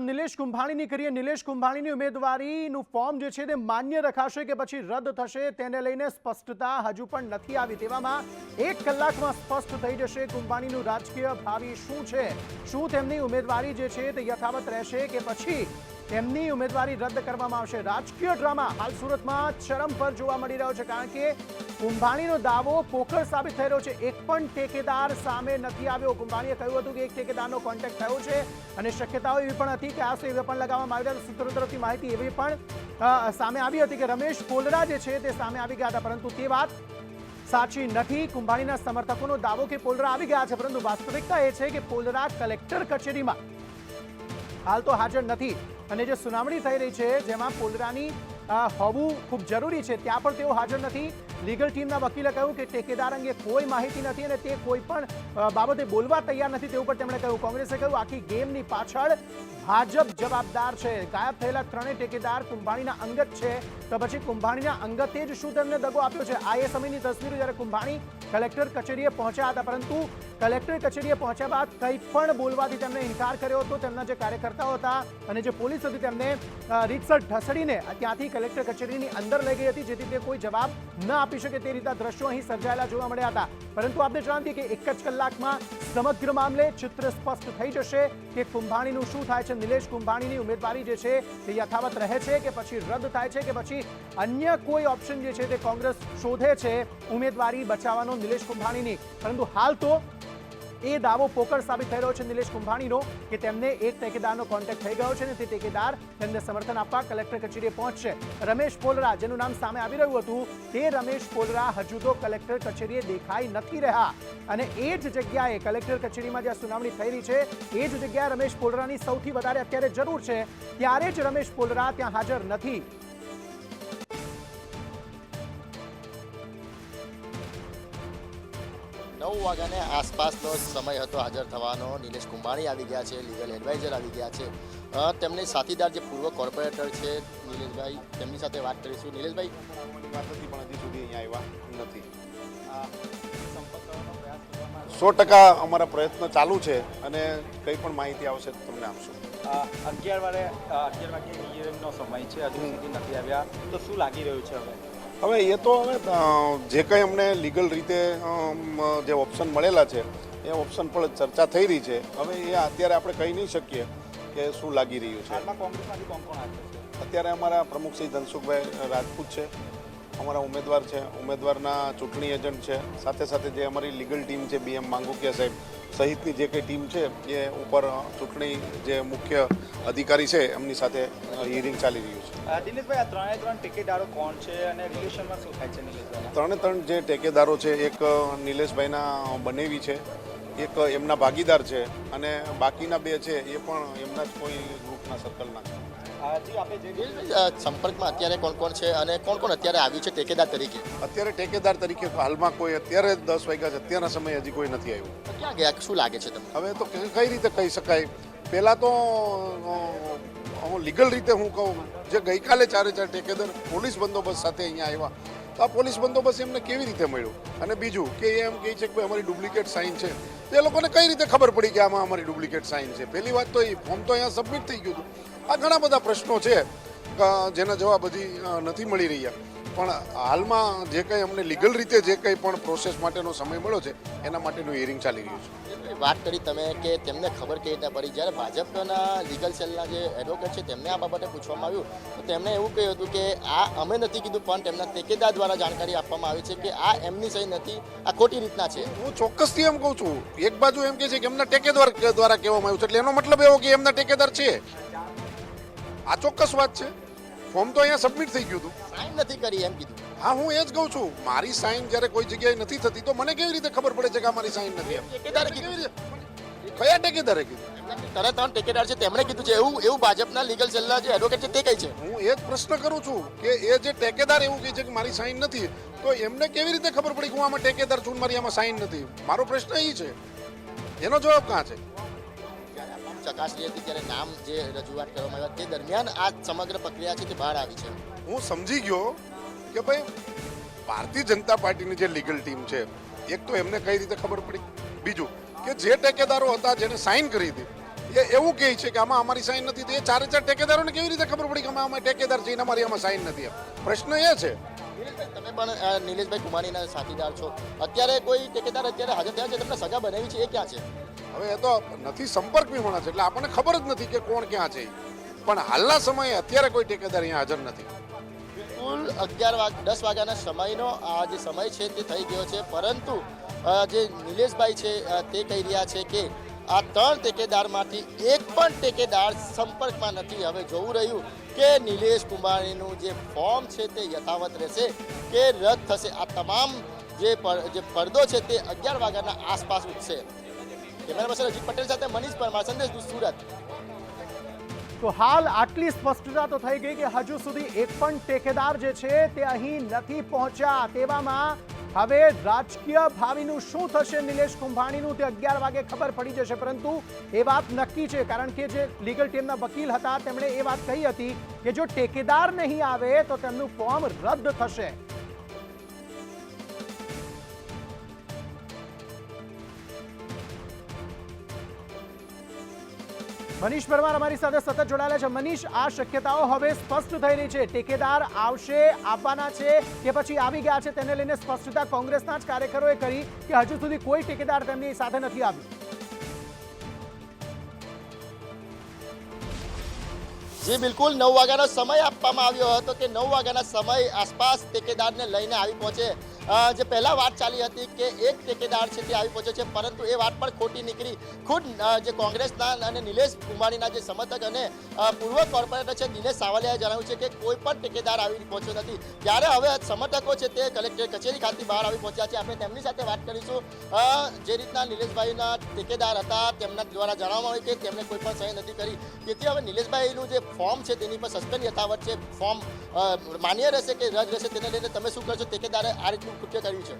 નિલેશ કુંભાણીની કરીએ. નિલેશ કુંભાણીની ઉમેદવારીનું ફોર્મ જે છે તે માન્ય રખાશે કે પછી રદ થશે તેને લઈને સ્પષ્ટતા હજુ પણ નથી આવી. તેવામાં એક કલાકમાં સ્પષ્ટ થઈ જશે કુંભાણીનું રાજકીય ભાવિ શું છે? શું તેમની ઉમેદવારી જે છે તે યથાવત રહેશે કે પછી તેમની ઉમેદવારી રદ કરવામાં આવશે. રાજકીય ડ્રામા હાલ સુરતમાં ચરમ પર જોવા મળી રહ્યો છે કારણ કે કુંભાણીનો દાવો પોકળ સાબિત થઈ રહ્યો છે. એક પણ ઠેકેદાર સામે નથી આવ્યો. કુંભાણીએ કહ્યું હતું કે એક ઠેકેદારનો કોન્ટેક્ટ થયો છે અને શક્યતાઓ એવી પણ હતી કે આ પણ લગાવવામાં આવ્યા હતા. સૂત્રો તરફથી માહિતી એવી પણ સામે આવી હતી કે રમેશ કોલરા જે છે તે સામે આવી ગયા હતા. પરંતુ તે વાત સાચી નથી. કુંભાણીના સમર્થકોનો દાવો કે પોલરા આવી ગયા છે, પરંતુ વાસ્તવિકતા એ છે કે પોલરા કલેક્ટર કચેરીમાં હાલ તો હાજર નથી. અને જે સુનાવણી થઈ રહી છે, જેમાં પોલરાની હોવું ખૂબ જરૂરી છે. ત્યાં પણ તેઓ હાજર નથી. લીગલ ટીમના વકીલે કહ્યું કે ટેકેદાર અંગે કોઈ માહિતી નથી અને તે કોઈ પણ બાબતે બોલવા તૈયાર નથી. તેવું પણ તેમણે કહ્યું. કોંગ્રેસે કહ્યું, આખી ગેમની પાછળ ભાજપ જવાબદાર છે. ગાયબ થયેલા ત્રણેય ટેકેદાર કુંભાણીના અંગત છે. તો પછી કુંભાણીના અંગતે જ શું તેમને દગો આપ્યો છે? આ એ સમયની તસવીરો જ્યારે કુંભાણી કલેક્ટર કચેરીએ પહોંચ્યા હતા, પરંતુ કલેક્ટર કચેરીએ પહોંચ્યા બાદ કંઈ પણ બોલવાથી તેમને ઇનકાર કર્યો હતો તેમના જે કાર્યકર્તાઓ હતા અને જે પોલીસ હતી તેમને રીતસર ઢસડીને ત્યાંથી કલેક્ટર કચેરીની અંદર લઈ ગઈ હતી, જેથી તે કોઈ જવાબ ન આપી શકે તે રીતના દ્રશ્યો અહીં સર્જાયેલા જોવા મળ્યા હતા. પરંતુ આપણે જણાવીએ કે એક જ કલાકમાં સમગ્ર મામલે ચિત્ર સ્પષ્ટ થઈ જશે કે કુંભાણીનું શું થાય છે. નિલેશ કુંભાણીની ઉમેદવારી જે છે તે યથાવત રહે છે કે પછી રદ થાય છે કે પછી અન્ય કોઈ ઓપ્શન જે છે તે કોંગ્રેસ શોધે છે. ઉમેદવારી બચાવવાનો નિલેશ કુંભાણીની. પરંતુ હાલ તો એ દાવો પોકળ સાબિત થઈ રહ્યો છે નિલેશ કુંભાણીનો કે તેમને એક ઠેકેદારનો કોન્ટેક્ટ થઈ ગયો છે અને તે ઠેકેદાર તેમને સમર્થન આપવા કલેક્ટર કચેરીએ પહોંચશે. રમેશ પોલરા, જેનું નામ સામે આવી રહ્યું હતું, તે રમેશ પોલરા હજુ તો કલેક્ટર કચેરીએ દેખાઈ નથી રહ્યા. અને એ જ જગ્યાએ કલેક્ટર કચેરીમાં જ્યાં સુનાવણી થઈ રહી છે, એ જ જગ્યાએ રમેશ પોલરાની સૌથી વધારે અત્યારે જરૂર છે. ત્યારે જ રમેશ પોલરા ત્યાં હાજર નથી. નવ વાગ્યાને આસપાસનો સમય હતો હાજર થવાનો. નિલેશ કુંભાણી આવી ગયા છે લીગલ એડવાઇઝર આવી ગયા છે. તેમની સાથીદાર જે પૂર્વ કોર્પોરેટર છે નિલેશભાઈ તેમની સાથે વાત કરીશું. નિલેશભાઈ? વાત હતી પણ હજી સુધી અહીંયા આવ્યા નથી. સો ટકા અમારા પ્રયત્ન ચાલુ છે અને કંઈ પણ માહિતી આવશે તો તમને આપશું. અગિયાર વાગે અગિયાર વાગે ઈએમનો સમય છે. હજુ સુધી નથી આવ્યા. તો શું લાગી રહ્યું છે હવે? હવે એ તો હવે જે કંઈ અમને લીગલ રીતે જે ઓપ્શન મળેલા છે એ ઓપ્શન પર ચર્ચા થઈ રહી છે. હવે એ અત્યારે આપણે કહી નહીં શકીએ કે શું લાગી રહ્યું છે. અત્યારે અમારા પ્રમુખ શ્રી ધનસુખભાઈ રાજપૂત છે. અમારા ઉમેદવાર છે. ઉમેદવારના ચૂંટણી એજન્ટ છે. સાથે સાથે જે અમારી લીગલ ટીમ છે બીએમ માંગુકિયા સાહેબ સહિતની જે કંઈ ટીમ છે એ ઉપર ચૂંટણી જે મુખ્ય અધિકારી છે એમની સાથે હિયરિંગ ચાલી રહ્યું છે. આ ત્રણે ત્રણ ટિકિટદારો કોણ છે અને રિલેશનમાં શું થાય છે નિલેશભાઈ ત્રણે ત્રણ જે ટેકેદારો છે એક નિલેશભાઈના બનેવી છે એક એમના ભાગીદાર છે અને બાકીના બે છે એ પણ એમના જ કોઈ ગ્રુપના સર્કલના છે. સંપર્કમાં અત્યારે કોણ કોણ છે અને કોણ કોણ અત્યારે આવ્યું છે ટેકેદાર તરીકે? અત્યારે ટેકેદાર તરીકે હાલમાં કોઈ અત્યારે દસ વાગ્યા છે અત્યારના સમયે હજી કોઈ નથી આવ્યું. ક્યાં ગયા? શું લાગે છે તમને? હવે તો કઈ કઈ રીતે કહી શકાય? પહેલાં તો હું લીગલ રીતે હું કહું જે ગઈકાલે ચારે ચાર ટેકેદાર પોલીસ બંદોબસ્ત સાથે અહીંયા આવ્યા તો આ પોલીસ બંદોબસ્ત એમને કેવી રીતે મળ્યો? અને બીજું કે એમ કહે છે કે અમારી ડુપ્લિકેટ સાઇન છે. તો એ લોકોને કઈ રીતે ખબર પડી કે આમાં અમારી ડુપ્લિકેટ સાઇન છે? પહેલી વાત તો એ ફોર્મ તો અહીંયા સબમિટ થઈ ગયું હતું. આ ઘણા બધા પ્રશ્નો છે જેના જવાબ હજી નથી મળી રહ્યા. પણ હાલમાં જે કંઈ અમને લીગલ રીતે જે કંઈ પણ પ્રોસેસ માટેનો સમય મળ્યો છે એના માટેનું હિયરિંગ ચાલી રહ્યું છે. વાત કરી તમે કે તેમને ખબર કેવી રીતે પડી. જ્યારે ભાજપના લીગલ સેલના જે એડવોકેટ છે તેમને આ બાબતે પૂછવામાં આવ્યું તો તેમણે એવું કહ્યું હતું કે આ અમે નથી કીધું પણ તેમના ટેકેદાર દ્વારા જાણકારી આપવામાં આવી છે કે આ એમની સહી નથી આ ખોટી રીતના છે. હું ચોક્કસથી એમ કહું છું. એક બાજુ એમ કે છે કે એમના ટેકેદાર દ્વારા કહેવામાં આવ્યું છે એટલે એનો મતલબ એવો કે એમના ટેકેદાર છે. આ ચોક્કસ વાત છે. ફોર્મ તો અહીંયા સબમિટ થઈ ગયું હતું. સાઈન નથી કરી એમ કીધું. હા હું એ જ કહું છું. મારી સાઈન જ્યારે કોઈ જગ્યાએ નથી થતી તો મને કેવી રીતે ખબર પડે છે કે આ મારી સાઇન નથી એમ? ઠેકેદારે કેવી રીતે? કયા ટેકેદારે કીધું? તારા ત્રણ ટેકેદાર છે તેમણે કીધું છે એવું એવું ભાજપના લીગલ સેલના જે એડવોકેટ છે તે કહે છે? હું એ જ પ્રશ્ન કરું છું કે એ જે ટેકેદાર એવું કહે છે કે મારી સાઈન નથી તો એમને કેવી રીતે ખબર પડી કે હું આમાં ટેકેદાર છું મારી આમાં સાઇન નથી? મારો પ્રશ્ન એ છે. એનો જવાબ કાં છે? ચકાસણી હતી ત્યારે નામ જે રજૂઆત કરવામાં આવ્યા તે દરમિયાન આ સમગ્ર પ્રક્રિયા છે તે બહાર આવી છે. હું સમજી ગયો કે ભાઈ, ભારતીય જનતા પાર્ટીની જે લીગલ ટીમ છે, એક તો એમને કઈ રીતે ખબર પડી? બીજું કે જે ટેકેદારો હતા જેને સાઇન કરી હતી, એ એવું કહે છે કે આમાં અમારી સાઈન નથી, તો એ ચારે ચાર ટેકેદારોને કેવી રીતે ખબર પડી કે અમે અમે ટેકેદાર છીએ અમારી આમાં સાઈન નથી પ્રશ્ન એ છે તમે પણ નિલેશભાઈ કુમારીના સાથીદાર છો. અત્યારે કોઈ ટેકેદાર અત્યારે હાજર થયા છે? તમને સજા બનાવી છે? એ ક્યાં છે? હવે એ તો નથી સંપર્ક બી હોણા છે. એટલે આપણને ખબર જ નથી કે કોણ ક્યાં છે. પણ હાલના સમયે અત્યારે કોઈ ટેકેદાર અહીંયા હાજર નથી. કુલ અગિયાર વાગ દસ વાગ્યાના સમયનો આ જે સમય છે તે થઈ ગયો છે. પરંતુ જે નિલેશભાઈ છે તે કહી રહ્યા છે કે આ ત્રણ ટેકેદારમાંથી એક પણ ટેકેદાર સંપર્કમાં નથી. હવે જોવું રહ્યું કે નિલેશ કુમારીનું જે ફોર્મ છે તે યથાવત રહેશે કે રદ થશે. આ તમામ જે જે પડદો છે તે અગિયાર વાગ્યાના આસપાસ ઉઠશે. કેમેરા પર્સન અજીત પટેલ સાથે મનીષ પરમાર, સંદેશ સુરત. તો હાલ આટલી સ્પષ્ટતા તો થઈ ગઈ કે હજુ સુધી એક પણ ટેકેદાર જે છે તે અહીં નથી પહોંચ્યા. તેવામાં હવે રાજકીય ભાવિનું શું થશે? નિલેશ કુંભાણીનું તે અગિયાર વાગે ખબર પડી જશે, પરંતુ એ વાત નક્કી છે, કારણ કે જે લીગલ ટીમના વકીલ હતા, તેમણે એ વાત કહી હતી કે જો ટેકેદાર નહીં આવે, તો તેમનું ફોર્મ રદ થશે. મનીષ પરમાર અમારી સાથે સતત જોડાયેલા છે. મનીષ, આ શક્યતાઓ હવે સ્પષ્ટ થઈ રહી છે. ટેકેદાર આવશે આવવાના છે કે પછી આવી ગયા છે તેને લઈને સ્પષ્ટતા કોંગ્રેસના જ કાર્યકરોએ કરી કે હજુ સુધી કોઈ ટેકેદાર તેમની સાથે નથી આવ્યું. જી, બિલકુલ. નવ વાગ્યાનો સમય આપવામાં આવ્યો હતો કે નવ વાગ્યાના સમય આસપાસ ટેકેદારને લઈને આવી પહોંચે જે પહેલા વાત ચાલી હતી કે એક ટેકેદાર છે તે આવી પહોંચ્યો છે, પરંતુ એ વાત પણ ખોટી નીકળી. ખુદ જે કોંગ્રેસના અને નિલેશ કુમારીના જે સમર્થક અને પૂર્વ કોર્પોરેટર છે દિનેશ સાવલિયાએ જણાવ્યું છે કે કોઈ પણ ટેકેદાર આવી પહોંચ્યો નથી. ત્યારે હવે સમર્થકો છે તે કલેક્ટર કચેરી ખાતે બહાર આવી પહોંચ્યા છે. આપણે તેમની સાથે વાત કરીશું. જે રીતના નિલેશભાઈના ટેકેદાર હતા, તેમના દ્વારા જણાવવામાં આવ્યું કે તેમણે કોઈ પણ સહી નથી કરી. તેથી હવે નિલેશભાઈનું જે ફોર્મ છે તેની પર સસ્પેન્ડ યથાવત છે. ફોર્મ માન્ય રહેશે કે રદ રહેશે તેને લઈને તમે શું કરશો? ટેકેદારે આ રીતનું કૃત્ય કર્યું છે.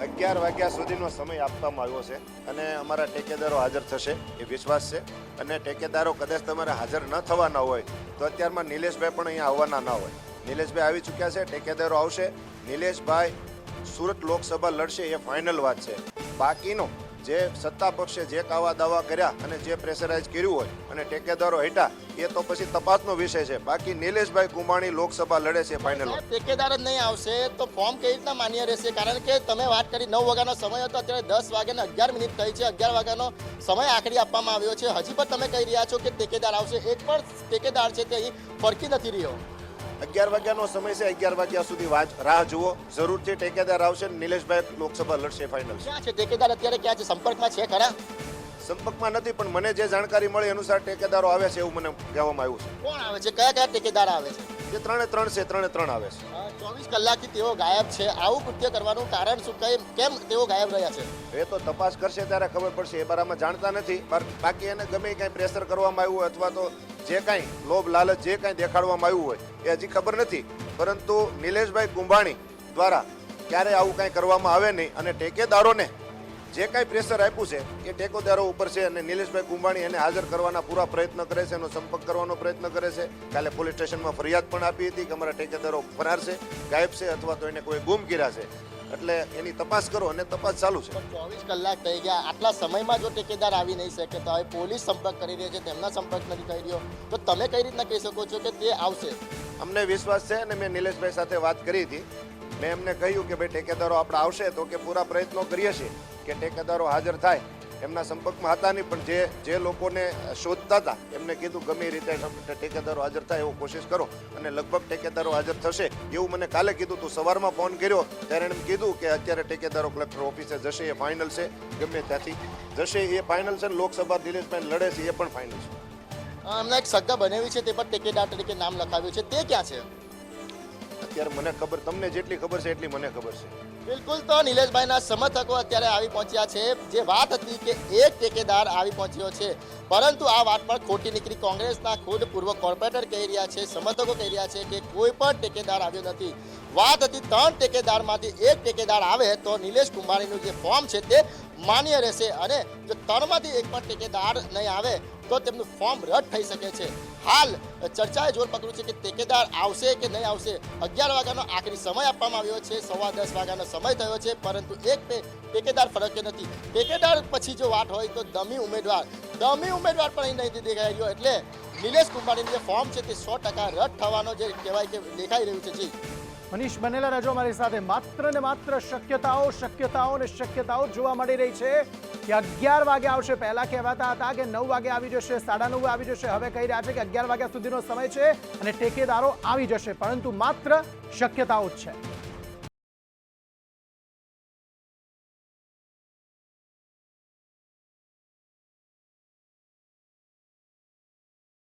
અગિયાર વાગ્યા સુધીનો સમય આપવામાં આવ્યો છે અને અમારા ટેકેદારો હાજર થશે, એ વિશ્વાસ છે. અને ટેકેદારો કદાચ તમારે હાજર ન થવાના હોય, તો અત્યારમાં નિલેશભાઈ પણ અહીંયા આવવાના ના હોય. નિલેશભાઈ આવી ચૂક્યા છે, ટેકેદારો આવશે. નિલેશભાઈ સુરત લોકસભા લડશે, એ ફાઇનલ વાત છે. બાકીનો જે સત્તા પક્ષે જે કાવા દાવા કર્યા અને જે પ્રેશરાઇઝ કર્યું હોય અને ટેકેદારો હેઠા, એ તો પછી તપાસનો વિષય છે. બાકી નિલેશભાઈ કુમાણી લોકસભા લડે છે ફાઇનલ ટેકેદાર જ નહીં આવશે, તો ફોર્મ કેવી રીતના માન્ય રહેશે? કારણ કે તમે વાત કરી, નવ વાગ્યાનો સમય હતો, અત્યારે દસ વાગ્યાને અગિયાર મિનિટ થઈ છે. અગિયાર વાગ્યાનો સમય આખરી આપવામાં આવ્યો છે. હજી પણ તમે કહી રહ્યા છો કે ટેકેદાર આવશે. એક પણ ટેકેદાર છે તે અહીં ફરકી નથી રહ્યો. અગિયાર વાગ્યાનો સમય છે અગિયાર વાગ્યા સુધી રાહ જુઓ. જરૂરથી ટેકેદાર આવશે નિલેશભાઈ લોકસભા લડશે ફાઇનલ ક્યાં છે? ટેકેદાર અત્યારે ક્યાં છે? સંપર્કમાં છે ખરા? સંપર્કમાં નથી પણ મને જે જાણકારી મળી અનુસાર ટેકેદારો આવે છે એવું મને કહેવામાં આવ્યું છે. કોણ આવે છે? કયા કયા ટેકેદાર આવે છે? જે ત્રણે ત્રણ છે ત્રણે ત્રણ આવે છે. ચોવીસ કલાકથી તેઓ ગાયબ છે. આવું કૃત્ય કરવાનું કારણ શું? કઈ કેમ તેઓ ગાયબ રહ્યા છે? એ તો તપાસ કરશે ત્યારે ખબર પડશે એ બારામાં જાણતા નથી. બાકી એને ગમે કાંઈ પ્રેશર કરવામાં આવ્યું હોય અથવા તો જે કાંઈ લોભ લાલચ જે કાંઈ દેખાડવામાં આવ્યું હોય એ હજી ખબર નથી. પરંતુ નિલેશભાઈ કુંભાણી દ્વારા ક્યારે આવું કાંઈ કરવામાં આવે નહીં અને ટેકેદારોને જે કાંઈ પ્રેશર આપ્યું છે એ ટેકોદારો ઉપર છે અને નિલેશભાઈ કુંભાણી એને હાજર કરવાના પૂરા પ્રયત્ન કરે છે એનો સંપર્ક કરવાનો પ્રયત્ન કરે છે. કાલે પોલીસ સ્ટેશનમાં ફરિયાદ પણ આપી હતી કે અમારા ટેકેદારો ફરાર છે ગાયબ છે અથવા તો એને કોઈ ગુમ કર્યા છે. એટલે એની તપાસ કરો અને તપાસ ચાલુ છે. ચોવીસ કલાક થઈ ગયા. આટલા સમયમાં જો ટેકેદાર આવી નહીં શકે તો હવે પોલીસ સંપર્ક કરી રહી છે તેમના સંપર્ક નથી થઈ રહ્યો. તો તમે કઈ રીતના કહી શકો છો કે તે આવશે? અમને વિશ્વાસ છે અને મેં નિલેશભાઈ સાથે વાત કરી હતી. મેં એમને કહ્યું કે ભાઈ ઠેકેદારો આપણે આવશે તો કે પૂરા પ્રયત્નો કરીએ છીએ કે ઠેકેદારો હાજર થાય. એમના સંપર્કમાં હતા નહીં, પણ જે જે લોકોને શોધતા હતા, એમને કીધું ગમે રીતે ઠેકેદારો હાજર થાય એવો કોશિશ કરો. અને લગભગ ઠેકેદારો હાજર થશે એવું મને કાલે કીધું તું. સવારમાં ફોન કર્યો, ત્યારે એમ કીધું કે અત્યારે ઠેકેદારો કલેક્ટર ઓફિસે જશે, એ ફાઇનલ છે. ગમે ત્યાંથી જશે, એ ફાઇનલ છે લોકસભા દિનેશભાઈ લડે છે, એ પણ ફાઇનલ છે. અમને એક સગા બનાવી છે, તે પણ ટેકેદાર તરીકે નામ લખાવ્યું છે. તે ક્યાં છે? અત્યારે મને ખબર, તમને જેટલી ખબર છે એટલી મને ખબર છે. બિલકુલ તો નિલેશભાઈના સમર્થકો અત્યારે આવી પહોંચ્યા છે. જે વાત હતી કે એક ટેકેદાર આવી પહોંચ્યો છે, પરંતુ આ વાત પણ ખોટી નીકળી. કોંગ્રેસના ખુદ પૂર્વ કોર્પોરેટર કહી રહ્યા છે, સમર્થકો કહી રહ્યા છે કે કોઈ પણ ટેકેદાર આવ્યો નથી. વાત હતી ત્રણ ટેકેદારમાંથી, એક ટેકેદાર આવે તો નિલેશ કુમારીનું જે ફોર્મ છે તે માન્ય રહેશે અને જો ત્રણમાંથી એક પણ ટેકેદાર નહીં આવે તો તેમનું ફોર્મ રદ થઈ શકે છે. હાલ ચર્ચાએ જોર પકડ્યું છે કે ટેકેદાર આવશે કે નહીં આવશે? અગિયાર વાગ્યાનો આખરી સમય આપવામાં આવ્યો છે. સવા દસ વાગ્યાનો સમય થયો છે, પરંતુ એક પે ટેકેદાર ફરકે નથી. ટેકેદાર પછી જો વાત હોય તો દમી ઉમેદવાર દમી ઉમેદવાર પણ અહીં નહીં દેખાઈ રહ્યો. એટલે નિલેશ કુંભાણીનું જે ફોર્મ છે તે સો ટકા રદ થવાનો જે કહેવાય કે દેખાઈ રહ્યું છે. જી. મનીષ બનેલા રહેજો મારી સાથે માત્ર ને માત્ર શક્યતાઓ શક્યતાઓ ને શક્યતાઓ જોવા મળી રહી છે કે અગિયાર વાગે આવશે. પહેલા કહેવાતા હતા કે નવ વાગે આવી જશે, સાડા નવ આવી જશે. હવે કહી રહ્યા છે કે અગિયાર વાગ્યા સુધીનો સમય છે અને ટેકેદારો આવી જશે, પરંતુ માત્ર શક્યતાઓ જ છે.